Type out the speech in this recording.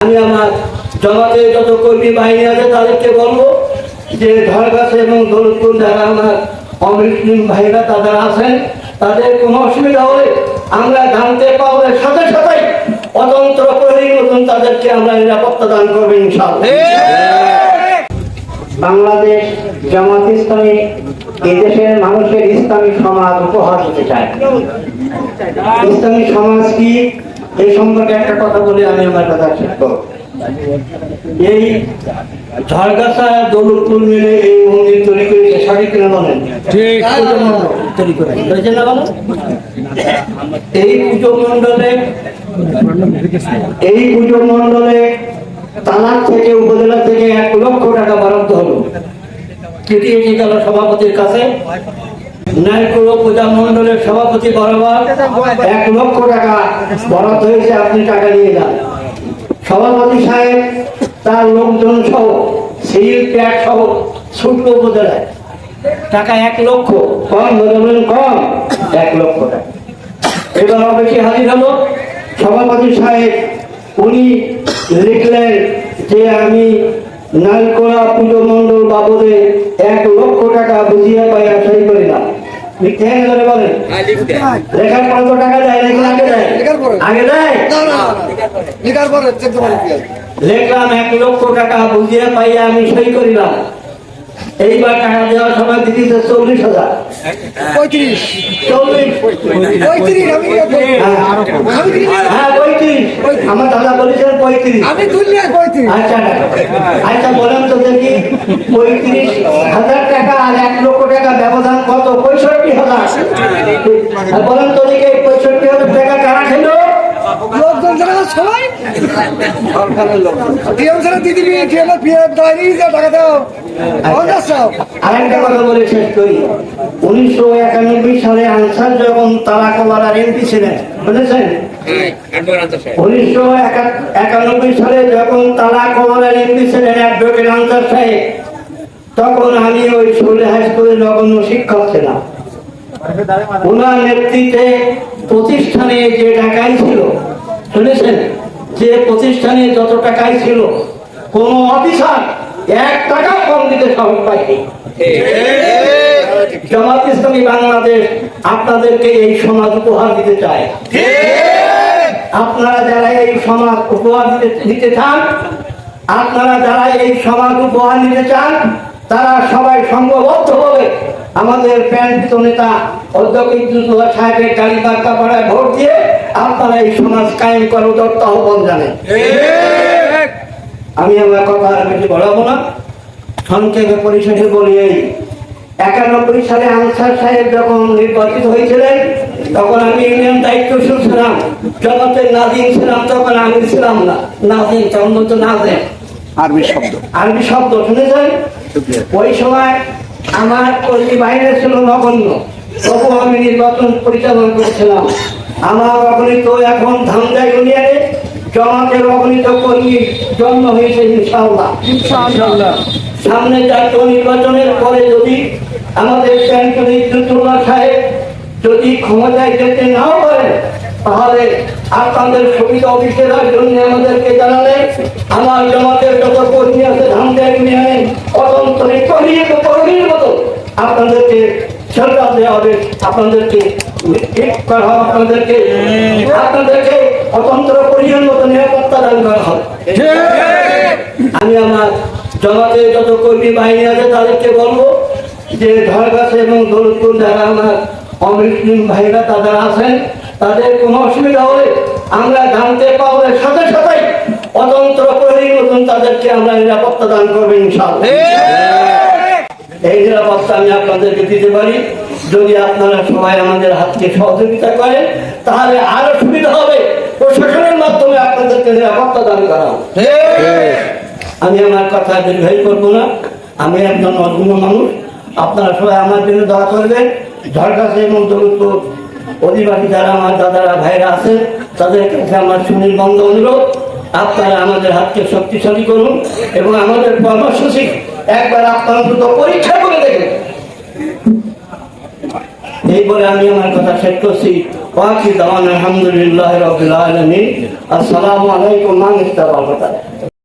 আমি আমার জমাতে যত কর্মী বাহিনী আছে তাদেরকে বলব যে ঝড়গাছে এবং দৌলতপুর যারা আমার অমৃতলিম ভাইরা তাদের আছেন, তাদের কোনো অসুবিধা হলে আমরা জানতে পাওয়ার সাথে সাথেই অতন্ত্র প্রহরীর মতন তাদেরকে আমরা নিরাপত্তা দান করব ইনশাআল্লাহ। বাংলাদেশ জামাত ইসলামী এই দেশের মানুষের ইসলামী সমাজ উপহার হতে চায়। ইসলামী সমাজ কি এই সম্পর্কে একটা কথা বলে আমি আমার কথা শেষ করব। এই ঝড়গাছা দৌলতপুর মিলে এই মন্দির তৈরি করেছে সঠিক কিনা বলেন? ঠিক তৈরি করে এই পুজো মণ্ডলে এই পুজো মণ্ডলে তালাক থেকে উপজেলা থেকে এক লক্ষ টাকা বরাদ্দ হলো। গেল সভাপতির কাছে। পূজা মণ্ডলের সভাপতি বরাবর। এক লক্ষ টাকা বরাদ্দ হয়েছে, আপনি টাকা যান। সভাপতি সাহেব, তার লোকজন সহ সহ টাকা এক লক্ষ, কম বলবেন কম, এক লক্ষ টাকা। এবার হলো সভাপতি সাহেব, উনি লিখলেন যে আমি নালকোলা পুজো মণ্ডল বাবদে এক লক্ষ টাকা বুঝিয়ে পাই সই করিলাম। লিখতে হ্যাঁ ধরে বলেন লেখার পরে তো টাকা দেয় নাকি আগে দেয়। আগে দেয়? লিখার পরে। চেক জমা দিতে এক লক্ষ টাকা বুঝিয়ে পাইয়া আমি সই করিলাম। এইবার টাকা দেওয়ার সময় চল্লিশ হাজার। পঁয়ত্রিশ। চল্লিশ। পঁয়ত্রিশ? হ্যাঁ আমার দাদা বলেছেন পঁয়ত্রিশ। আমি তুললি পঁয়ত্রিশ। আচ্ছা আচ্ছা। বলেন তো দেখি পঁয়ত্রিশ হাজার টাকা আর এক লক্ষ টাকা ব্যবধান কত? পঁয়ষট্টি হাজার। বলেন তো দেখি এই পঁয়ষট্টি হাজার টাকা কারা খেলো লোকজন যারা সবাই? টিএম ছাড়া দিদি বিয়ে খেয়ে বিয়ে দেয়নি টাকা দাও। পঞ্চাশ টাকা। কথা বলে শেষ করি। উনিশশো একানব্বই সালে আনসার যখন তারা কলার এমপি ছিলেন বুঝেছেন উনিশশো একানব্বই সালে যখন তারা কলার এমপি ছিলেন অ্যাডভোকেট আনসার সাহেব তখন আমি ওই স্কুলে হাই স্কুলে নগণ্য শিক্ষক ছিলাম। ওনার নেতৃত্বে প্রতিষ্ঠানে যে টাকাই ছিল শুনেছেন যে প্রতিষ্ঠানে যত টাকাই ছিল কোন অফিসার এক টাকা কম দিতে সাহস পাইনি জামাত ইসলামী বাংলাদেশ আপনাদেরকে এই সমাজ উপহার দিতে চায়। আপনারা যারা এই সমাজ উপহার দিতে দিতে চান আপনারা যারা এই সমাজ উপহার নিতে চান তারা সবাই সংঘবদ্ধ হবে আমাদের প্যান্ট নেতা ইদ্রুল্লাহ সাহেবের গাড়ি বার্তা পাড়ায় ভোট দিয়ে আপনারা এই সমাজ কায়েম করার দত্ত আহ্বান জানেন আমি আমার কথা আর বেশি বলাবো না। সংক্ষেপে পরিশেষে বলি এই একানব্বই সালে আনসার সাহেব যখন নির্বাচিত হয়েছিলেন তখন আমি ইউনিয়ন দায়িত্বশীল ছিলাম। জগতের নাজিম ছিলাম তখন আমি ছিলাম না। নাজিম তখন তো নাজেম। আরবি শব্দ। আরবি শব্দ শুনেছেন? ওই সময় আমার কর্মী বাহিনী ছিল নগণ্য। তবু আমি নির্বাচন পরিচালনা করেছিলাম। আমার অগণিত এখন ধামদা ইউনিয়নে জমাতের অগণিত কর্মী জন্ম হয়েছে ইনশাআল্লাহ। সামনে জাতীয় নির্বাচনের পরে যদি আমাদের ক্যান্টনে ইদ্দুল্লাহ সাহেব যদি ক্ষমতায় যেতে নাও পারেন তাহলে আপনাদের সুবিধা অফিসের জন্য আমাদেরকে জানালে আমার জমাতের যত কর্মী আছে ধামদা ইউনিয়নে অতন্তরে করিয়ে তো কর্মীর মতো আপনাদেরকে সরকার দেওয়া হবে। আপনাদেরকে করা হবে আপনাদেরকে আপনাদেরকে অতন্ত্র করিয়ার মতো নিরাপত্তা দান করা হবে। আমি আমার জমাতে যত কর্মী বাহিনী আছে তাদেরকে বলব যে ঝড়গাছে এবং দৌলতপুর যারা আমার অমৃতলিম ভাইরা তাদের আছেন তাদের কোনো অসুবিধা হলে আমরা জানতে পাওয়ার সাথে সাথে অতন্ত্র প্রহরীর মতন তাদেরকে আমরা নিরাপত্তা দান করব ইনশাআল্লাহ। এই নিরাপত্তা আমি আপনাদেরকে দিতে পারি। যদি আপনারা সবাই আমাদের হাতকে সহযোগিতা করেন তাহলে আরও সুবিধা হবে। প্রশাসনের মাধ্যমে আপনাদেরকে নিরাপত্তা দান করা। আমি আমার কথা দীর্ঘায়ী করব না। আমি একজন অন্য মানুষ। আপনারা সবাই আমার জন্য দোয়া করবেন। ঝড়গাছে এবং দৌলতপুর অধিবাসী যারা আমার দাদারা ভাইরা আছে তাদের কাছে আমার সুনীল বন্ধ অনুরোধ। আপনারা আমাদের হাতকে শক্তিশালী করুন এবং আমাদের কর্মসূচি একবার আপনারা দ্রুত পরীক্ষা করে দেখুন। এই বলে আমি আমার কথা শেষ করছি। বাকি দাওয়ান আলহামদুলিল্লাহ রবিল আলমী আসসালামু আলাইকুম, মান ইত্তাবা